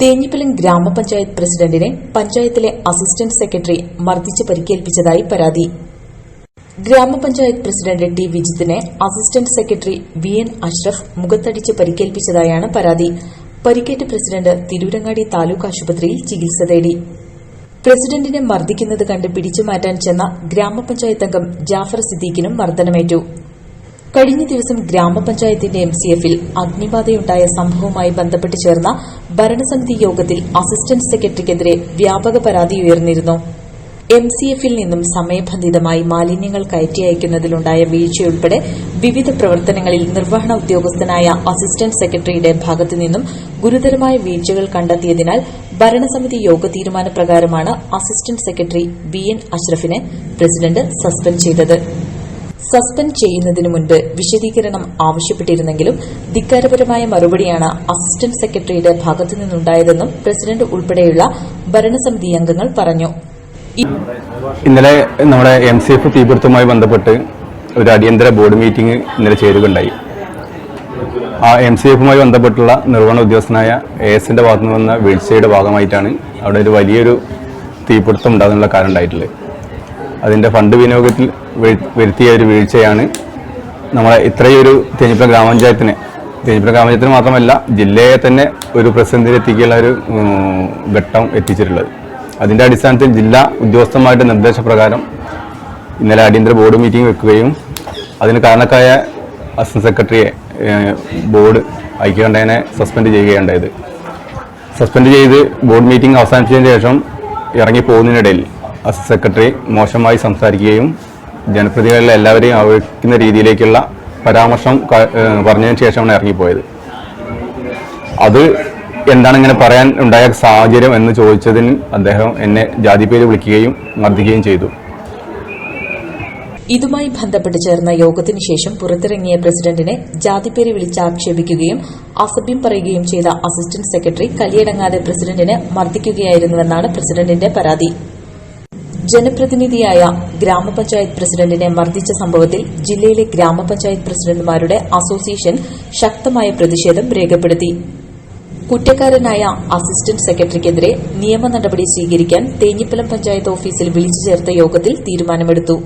തേഞ്ഞിപ്പലം ഗ്രാമപഞ്ചായത്ത് പ്രസിഡന്റിനെ പഞ്ചായത്തിലെ അസിസ്റ്റന്റ് സെക്രട്ടറി മർദ്ദിച്ച് പരിക്കേൽപ്പിച്ചതായി പരാതി. ഗ്രാമപഞ്ചായത്ത് president T വിജിത്തിനെ assistant secretary V N Ashraf മുഖത്തടിച്ച് പരിക്കേൽപ്പിച്ചതായാണ് പരാതി. പരിക്കേറ്റ പ്രസിഡന്റ് തിരൂരങ്ങാടി താലൂക്ക് ആശുപത്രിയിൽ ചികിത്സ തേടി. പ്രസിഡന്റിനെ മർദ്ദിക്കുന്നത് കണ്ട് പിടിച്ചുമാറ്റാൻ ചെന്ന ഗ്രാമപഞ്ചായത്ത് അംഗം ജാഫർ സിദ്ദീഖിനും മർദ്ദനമേറ്റു. കഴിഞ്ഞ ദിവസം ഗ്രാമപഞ്ചായത്തിന്റെ എം സി എഫിൽ അഗ്നിബാധയുണ്ടായ സംഭവവുമായി ബന്ധപ്പെട്ട് ചേർന്ന ഭരണസമിതി യോഗത്തിൽ അസിസ്റ്റന്റ് സെക്രട്ടറിക്കെതിരെ വ്യാപക പരാതി ഉയർന്നിരുന്നു. എം സി എഫിൽ നിന്നും സമയബന്ധിതമായി മാലിന്യങ്ങൾ കയറ്റി അയക്കുന്നതിലുണ്ടായ വീഴ്ചയുൾപ്പെടെ വിവിധ പ്രവർത്തനങ്ങളിൽ നിർവഹണ ഉദ്യോഗസ്ഥനായ അസിസ്റ്റന്റ് സെക്രട്ടറിയുടെ ഭാഗത്തുനിന്നും ഗുരുതരമായ വീഴ്ചകൾ കണ്ടെത്തിയതിനാൽ ഭരണസമിതി യോഗ തീരുമാനപ്രകാരമാണ് അസിസ്റ്റന്റ് സെക്രട്ടറി ബി എൻ അഷ്റഫിനെ പ്രസിഡന്റ് സസ്പെൻഡ് ചെയ്തത്. സസ്പെൻഡ് ചെയ്യുന്നതിനു മുൻപ് വിശദീകരണം ആവശ്യപ്പെട്ടിരുന്നെങ്കിലും ധിക്കാരപരമായ മറുപടിയാണ് അസിസ്റ്റന്റ് സെക്രട്ടറിയുടെ ഭാഗത്തുനിന്നുണ്ടായതെന്നും പ്രസിഡന്റ് ഉൾപ്പെടെയുള്ള ഭരണസമിതി അംഗങ്ങൾ പറഞ്ഞു. ഇന്നലെ നമ്മുടെ എം സി എഫ് തീപിടുത്തവുമായി ബന്ധപ്പെട്ട് ഒരു അടിയന്തര ബോർഡ് മീറ്റിംഗ് ഇന്നലെ ചേരുകയുണ്ടായി. ആ എം സി എഫുമായി ബന്ധപ്പെട്ടുള്ള നിർവഹണ ഉദ്യോഗസ്ഥനായ എ എസിന്റെ ഭാഗത്തു നിന്ന് വന്ന വീഴ്ചയുടെ ഭാഗമായിട്ടാണ് അവിടെ ഒരു വലിയൊരു തീപിടുത്തം ഉണ്ടാകുന്നുള്ള കാരണം ഉണ്ടായിട്ടുള്ളത്. അതിന്റെ ഫണ്ട് വിനിയോഗത്തിൽ വരുത്തിയ ഒരു വീഴ്ചയാണ് നമ്മളെ ഇത്രയൊരു തേഞ്ഞിപ്പുഴ ഗ്രാമപഞ്ചായത്തിന്. തേഞ്ഞിപ്പുഴ ഗ്രാമപഞ്ചായത്തിന് മാത്രമല്ല ജില്ലയെ തന്നെ ഒരു പ്രതിസന്ധിയിലെത്തിക്കാനുള്ള ഒരു ഉം, ഘട്ടം എത്തിച്ചിട്ടുള്ളത്. അതിന്റെ അടിസ്ഥാനത്തിൽ ജില്ലാ ഉദ്യോഗസ്ഥന്മാരുടെ നിർദ്ദേശപ്രകാരം ഇന്നലെ അടിയന്തര ബോർഡ് മീറ്റിംഗ് വെക്കുകയും അതിന് കാരണക്കായ അസിസ്റ്റന്റ് സെക്രട്ടറിയെ ബോർഡ് ഐക്യകണ്ഠേനെ സസ്പെൻഡ് ചെയ്യുകയുണ്ടായത്. സസ്പെൻഡ് ചെയ്ത് ബോർഡ് മീറ്റിംഗ് അവസാനിച്ചതിന് ശേഷം ഇറങ്ങി പോകുന്നതിനിടയിൽ അസിസ്റ്റന്റ് സെക്രട്ടറി മോശമായി സംസാരിക്കുകയും ജനപ്രതിനിധികളിലെ എല്ലാവരെയും അവഹിക്കുന്ന രീതിയിലേക്കുള്ള പരാമർശം പറഞ്ഞതിന് ശേഷമാണ് ഇറങ്ങിപ്പോയത്. അത് എന്താണ് ഇങ്ങനെ പറയാൻ ഉണ്ടായ സാഹചര്യം എന്ന് ചോദിച്ചതിന് അദ്ദേഹം എന്നെ ജാതി പേര് വിളിക്കുകയും മർദ്ദിക്കുകയും ചെയ്തു. ഇതുമായി ബന്ധപ്പെട്ട് ചേർന്ന യോഗത്തിനു ശേഷം പുറത്തിറങ്ങിയ പ്രസിഡന്റിനെ ജാതിപ്പേര് വിളിച്ച് ആക്ഷേപിക്കുകയും അസഭ്യം പറയുകയും ചെയ്ത അസിസ്റ്റന്റ് സെക്രട്ടറി കലിയടങ്ങാതെ പ്രസിഡന്റിനെ മർദ്ദിക്കുകയായിരുന്നുവെന്നാണ് പ്രസിഡന്റിന്റെ പരാതി. ജനപ്രതിനിധിയായ ഗ്രാമപഞ്ചായത്ത് പ്രസിഡന്റിനെ മർദ്ദിച്ച സംഭവത്തിൽ ജില്ലയിലെ ഗ്രാമപഞ്ചായത്ത് പ്രസിഡന്റുമാരുടെ അസോസിയേഷൻ ശക്തമായ പ്രതിഷേധം രേഖപ്പെടുത്തി. കുറ്റക്കാരനായ അസിസ്റ്റന്റ് സെക്രട്ടറിക്കെതിരെ നിയമ നടപടി സ്വീകരിക്കാൻ തേഞ്ഞിപ്പലം പഞ്ചായത്ത് ഓഫീസിൽ വിളിച്ചു ചേർത്ത യോഗത്തിൽ തീരുമാനമെടുത്തു.